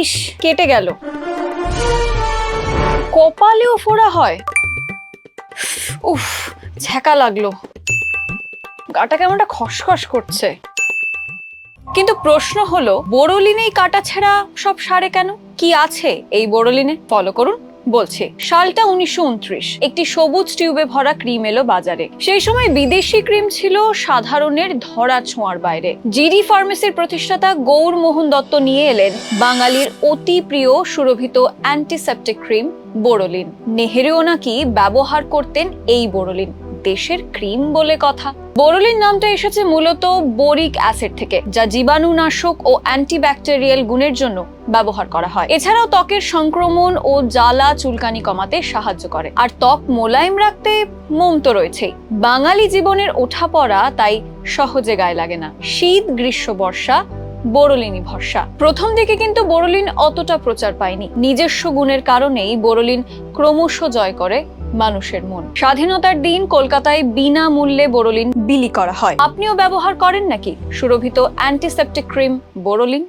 ইস, কেটে গেল। কপালেও ফোড়া হয়। উফ, ছ্যাঁকা লাগল। গাটা কেমনটা খসখস করছে। কিন্তু প্রশ্ন হলো বোরোলিনেই কাটা ছেঁড়া সব সারে কেন? কি আছে এই বোরোলিনে? ফলো করুন। বলছে, সালটা উনিশশো উনত্রিশ, একটি সবুজ টিউবে ভরা ক্রিম এলো বাজারে। সেই সময় বিদেশি ক্রিম ছিল সাধারণের ধরা ছোঁয়ার বাইরে। জিডি ফার্মেসির প্রতিষ্ঠাতা গৌর মোহন দত্ত নিয়ে এলেন বাঙালির অতি প্রিয় সুরভিত অ্যান্টিসেপ্টিক ক্রিম বোরোলিন নেহেরুও নাকি ব্যবহার করতেন এই বোরোলিন দেশের ক্রিম বলে কথা। বোরোলিন নামটা এসেছে মূলত বোরিক অ্যাসিড থেকে, যা জীবাণুনাশক ও অ্যান্টিব্যাকটেরিয়াল গুণের জন্য ব্যবহার করা হয়। এছাড়াও ত্বকের সংক্রমণ ও জ্বালা চুলকানি কমাতে সাহায্য করে। আর ত্বক মোলায়েম রাখতে মোম তো রয়েছেই। বাঙালি জীবনের ওঠাপড়া তাই সহজে গায়ে লাগে না। শীত, গ্রীষ্ম, বর্ষা, বোরোলিনই ভরসা। প্রথম দিকে কিন্তু বোরোলিন অতটা প্রচার পায়নি। নিজস্ব গুণের কারণেই বোরোলিন ক্রমশ জয় করে মানুষের মন। স্বাধীনতার দিন কলকাতায় বিনামূল্যে বোরোলিন বিলি করা হয়। আপনিও ব্যবহার করেন নাকি? সুরভিত অ্যান্টিসেপটিক ক্রিম বোরোলিন?